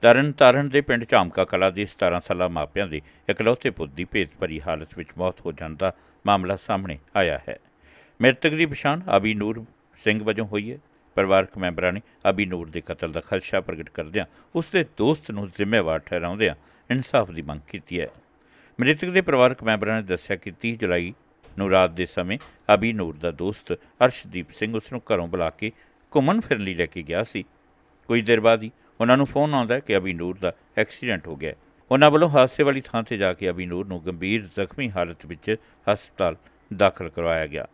ਤਰਨ ਤਾਰਨ ਦੇ ਪਿੰਡ ਝਾਮਕਾ ਕਲਾ ਦੇ 17 ਸਾਲਾ ਮਾਪਿਆਂ ਦੇ ਇਕਲੌਤੇ ਪੁੱਤ ਦੀ ਭੇਤ ਭਰੀ ਹਾਲਤ ਵਿੱਚ ਮੌਤ ਹੋ ਜਾਣ ਦਾ ਮਾਮਲਾ ਸਾਹਮਣੇ ਆਇਆ ਹੈ। ਮ੍ਰਿਤਕ ਦੀ ਪਛਾਣ ਅਬੀ ਨੂਰ ਸਿੰਘ ਵਜੋਂ ਹੋਈ ਹੈ। ਪਰਿਵਾਰਕ ਮੈਂਬਰਾਂ ਨੇ ਅਬੀ ਨੂਰ ਦੇ ਕਤਲ ਦਾ ਖਦਸ਼ਾ ਪ੍ਰਗਟ ਕਰਦਿਆਂ ਉਸ ਦੇ ਦੋਸਤ ਨੂੰ ਜ਼ਿੰਮੇਵਾਰ ਠਹਿਰਾਉਂਦਿਆਂ ਇਨਸਾਫ ਦੀ ਮੰਗ ਕੀਤੀ ਹੈ। ਮ੍ਰਿਤਕ ਦੇ ਪਰਿਵਾਰਕ ਮੈਂਬਰਾਂ ਨੇ ਦੱਸਿਆ ਕਿ 30 ਜੁਲਾਈ ਨੂੰ ਰਾਤ ਦੇ ਸਮੇਂ ਅਬੀ ਨੂਰ ਦਾ ਦੋਸਤ ਅਰਸ਼ਦੀਪ ਸਿੰਘ ਉਸ ਨੂੰ ਘਰੋਂ ਬੁਲਾ ਕੇ ਘੁੰਮਣ ਫਿਰਨ ਲਈ ਲੈ ਕੇ ਗਿਆ ਸੀ। ਕੁਝ ਦੇਰ ਬਾਅਦ ਹੀ ਉਹਨਾਂ ਨੂੰ ਫੋਨ ਆਉਂਦਾ ਕਿ ਅਬੀ ਦਾ ਐਕਸੀਡੈਂਟ ਹੋ ਗਿਆ ਉਹਨਾਂ ਵੱਲੋਂ ਹਾਦਸੇ ਵਾਲੀ ਥਾਂ ਤੇ ਜਾ ਕੇ ਅਬੀ ਨੂੰ ਗੰਭੀਰ ਜ਼ਖਮੀ ਹਾਲਤ ਵਿੱਚ ਹਸਪਤਾਲ ਦਾਖਲ ਕਰਵਾਇਆ ਗਿਆ।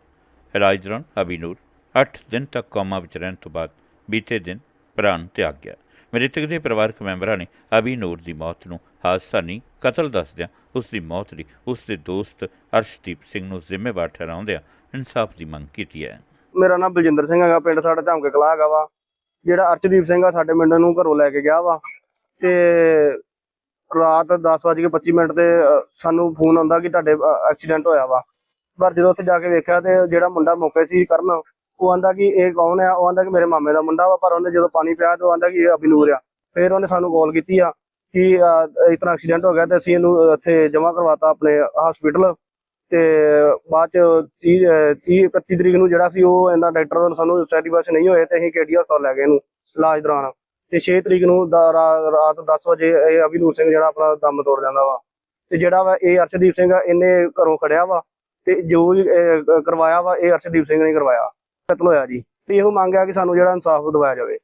ਇਲਾਜ ਦੌਰਾਨ ਅਬੀ ਨੂਰ 8 ਦਿਨ ਤੱਕ ਕੋਮਾ ਵਿੱਚ ਰਹਿਣ ਤੋਂ ਬਾਅਦ ਬੀਤੇ ਦਿਨ ਪ੍ਰਾਣ ਤਿਆਗ ਗਿਆ। ਮ੍ਰਿਤਕ ਦੇ ਪਰਿਵਾਰਕ ਮੈਂਬਰਾਂ ਨੇ ਅਬੀ ਦੀ ਮੌਤ ਨੂੰ ਹਾਦਸਾ ਨਹੀਂ, ਕਤਲ ਦੱਸਦਿਆਂ ਉਸ ਦੀ ਮੌਤ ਲਈ ਉਸ ਦੇ ਦੋਸਤ ਅਰਸ਼ਦੀਪ ਸਿੰਘ ਨੂੰ ਜ਼ਿੰਮੇਵਾਰ ਠਹਿਰਾਉਂਦਿਆਂ ਇਨਸਾਫ ਦੀ ਮੰਗ ਕੀਤੀ ਹੈ। ਮੇਰਾ ਨਾਮ ਬਲਜਿੰਦਰ ਸਿੰਘ ਹੈਗਾ, ਪਿੰਡ ਸਾਡਾ ਧਮਕੇ ਕਲਾ ਹੈਗਾ ਵਾ। ਜਿਹੜਾ ਅਰਸ਼ਦੀਪ ਸਿੰਘ ਆ ਸਾਡੇ ਮੁੰਡੇ ਨੂੰ ਘਰੋਂ ਲੈ ਕੇ ਗਿਆ ਵਾ ਤੇ ਰਾਤ 10:25 ਮਿੰਟ ਤੇ ਸਾਨੂੰ ਫੋਨ ਆਉਂਦਾ ਕਿ ਤੁਹਾਡੇ ਐਕਸੀਡੈਂਟ ਹੋਇਆ ਵਾ। ਪਰ ਜਦੋਂ ਉੱਥੇ ਜਾ ਕੇ ਵੇਖਿਆ ਤੇ ਜਿਹੜਾ ਮੁੰਡਾ ਮੌਕੇ ਸੀ ਕਰਨ ਉਹ ਆਂਦਾ ਕਿ ਇਹ ਕੌਣ ਆ? ਉਹ ਆਂਦਾ ਕਿ ਮੇਰੇ ਮਾਮੇ ਦਾ ਮੁੰਡਾ ਵਾ ਪਰ ਉਹਨੇ ਜਦੋਂ ਪਾਣੀ ਪਿਆ ਤੇ ਉਹ ਆਂਦਾ ਕਿ ਇਹ ਅਬਿਨੂਰ ਆ। ਫਿਰ ਉਹਨੇ ਸਾਨੂੰ ਕਾਲ ਕੀਤੀ ਆ ਕਿ ਅ, ਇਸ ਤਰ੍ਹਾਂ ਐਕਸੀਡੈਂਟ ਹੋ ਗਿਆ ਤੇ ਅਸੀਂ ਇਹਨੂੰ ਇੱਥੇ ਜਮ੍ਹਾਂ ਕਰਵਾਤਾ ਆਪਣੇ ਹਸਪੀਟਲ ਤੇ ਬਾਅਦ ਚ 30 30 31 ਤਰੀਕ ਨੂੰ ਜਿਹੜਾ ਸੀ ਉਹ ਇਹਨਾਂ ਡਾਕਟਰ ਨੇ ਸਾਨੂੰ ਸੈਟੀਫਾਈਸ ਨਹੀਂ ਹੋਏ ਤੇ ਅਸੀਂ ਕੇਡੀ ਹਸਪਤਾਲ ਲੈ ਗਏ ਇਹਨੂੰ, ਇਲਾਜ ਦੌਰਾਨ। ਤੇ 6 ਤਰੀਕ ਨੂੰ ਦਾ- ਰਾ- ਰਾਤ 10 ਵਜੇ ਇਹ ਅਭਿਨੂਰ ਸਿੰਘ ਜਿਹੜਾ ਆਪਣਾ ਦਮ ਤੋੜ ਜਾਂਦਾ ਵਾ। ਤੇ ਜਿਹੜਾ ਵਾ ਇਹ ਅਰਸ਼ਦੀਪ ਸਿੰਘ ਆ ਇਹਨੇ ਘਰੋਂ ਖੜਿਆ ਵਾ ਤੇ ਜੋ ਵੀ ਇਹ ਕ- ਕਰਵਾਇਆ ਵਾ ਇਹ ਅਰਸ਼ਦੀਪ ਸਿੰਘ ਨੇ ਕਰਵਾਇਆ। ਕਤਲ ਹੋਇਆ ਜੀ। ਤੇ ਇਹੋ ਮੰਗ ਆ ਕਿ ਸਾਨੂੰ ਜਿਹੜਾ ਇਨਸਾਫ ਦਿਵਾਇਆ ਜਾਵੇ।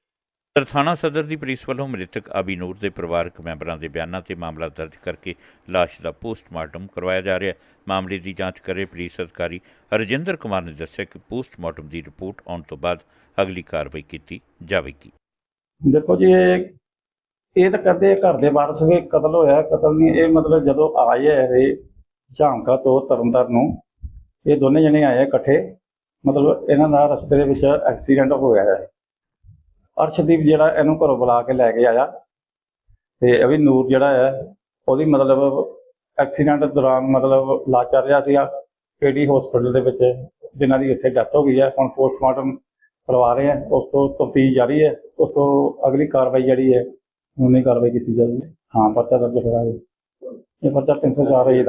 ਥਾਣਾ ਸਦਰ ਦੀ ਪੁਲਿਸ ਵੱਲੋਂ ਮ੍ਰਿਤਕ ਅਬੀਨੂਰ ਦੇ ਪਰਿਵਾਰਕ ਮੈਂਬਰਾਂ ਦੇ ਬਿਆਨਾਂ ਤੇ ਮਾਮਲਾ ਦਰਜ ਕਰਕੇ ਲਾਸ਼ ਦਾ ਪੋਸਟਮਾਰਟਮ ਕਰਵਾਇਆ ਜਾ ਰਿਹਾ ਹੈ। ਮਾਮਲੇ ਦੀ ਜਾਂਚ ਕਰੇ ਪੁਲਿਸ ਅਧਿਕਾਰੀ ਰਜਿੰਦਰ ਕੁਮਾਰ ਨੇ ਦੱਸਿਆ ਕਿ ਪੋਸਟਮਾਰਟਮ ਦੀ ਰਿਪੋਰਟ ਆਉਣ ਤੋਂ ਬਾਅਦ ਅਗਲੀ ਕਾਰਵਾਈ ਕੀਤੀ ਜਾਵੇਗੀ। ਦੇਖੋ ਜੀ, ਇਹ ਤਾਂ ਕਰਦੇ ਘਰ ਦੇ ਵਾਰਸ ਵੀ ਕਤਲ ਹੋਇਆ, ਕਤਲ ਨਹੀਂ ਇਹ ਮਤਲਬ ਜਦੋਂ ਆਏ ਹੈ ਇਹ ਝਾਂਕਾ ਤੋਂ ਤਰਨਤਾਰਨ ਨੂੰ, ਇਹ ਦੋਨੇ ਜਣੇ ਆਏ ਇਕੱਠੇ, ਮਤਲਬ ਇਹਨਾਂ ਦਾ ਰਸਤੇ ਦੇ ਵਿੱਚ ਐਕਸੀਡੈਂਟ ਹੋਇਆ ਹੈ। ਅਰਸ਼ਦੀਪ ਜਿਹੜਾ ਇਹਨੂੰ ਘਰੋਂ ਬੁਲਾ ਕੇ ਲੈ ਕੇ ਆਇਆ। ਤੇ ਅਭੀ ਨੂਰ ਜਿਹੜਾ ਹੈ, ਉਹਦੀ ਮਤਲਬ ਐਕਸੀਡੈਂਟ ਦੌਰਾਨ ਮਤਲਬ ਇਲਾਜ ਚੱਲ ਰਿਹਾ ਸੀਗਾ। ਕੇਡੀ ਹਸਪੀਟਲ ਦੇ ਵਿੱਚ ਜਿਨ੍ਹਾਂ ਦੀ ਇੱਥੇ ਡੈਥ ਹੋ ਗਈ ਹੈ, ਹੁਣ ਪੋਸਟਮਾਰਟਮ ਕਰਵਾ ਰਹੇ ਆ ਉਸ ਤੋਂ ਤਫਤੀਸ਼ ਜਾਰੀ ਹੈ, ਉਸ ਤੋਂ ਅਗਲੀ ਕਾਰਵਾਈ ਜਿਹੜੀ ਹੈ, ਉਹਨੇ ਕਾਰਵਾਈ ਕੀਤੀ ਜਾਵੇਗੀ ਹਾਂ, ਪਰਚਾ ਦਰਜ ਹੋਇਆ ਹੈ। ਇਹ ਪਰਚਾ 304 ਹੈ ਜੀ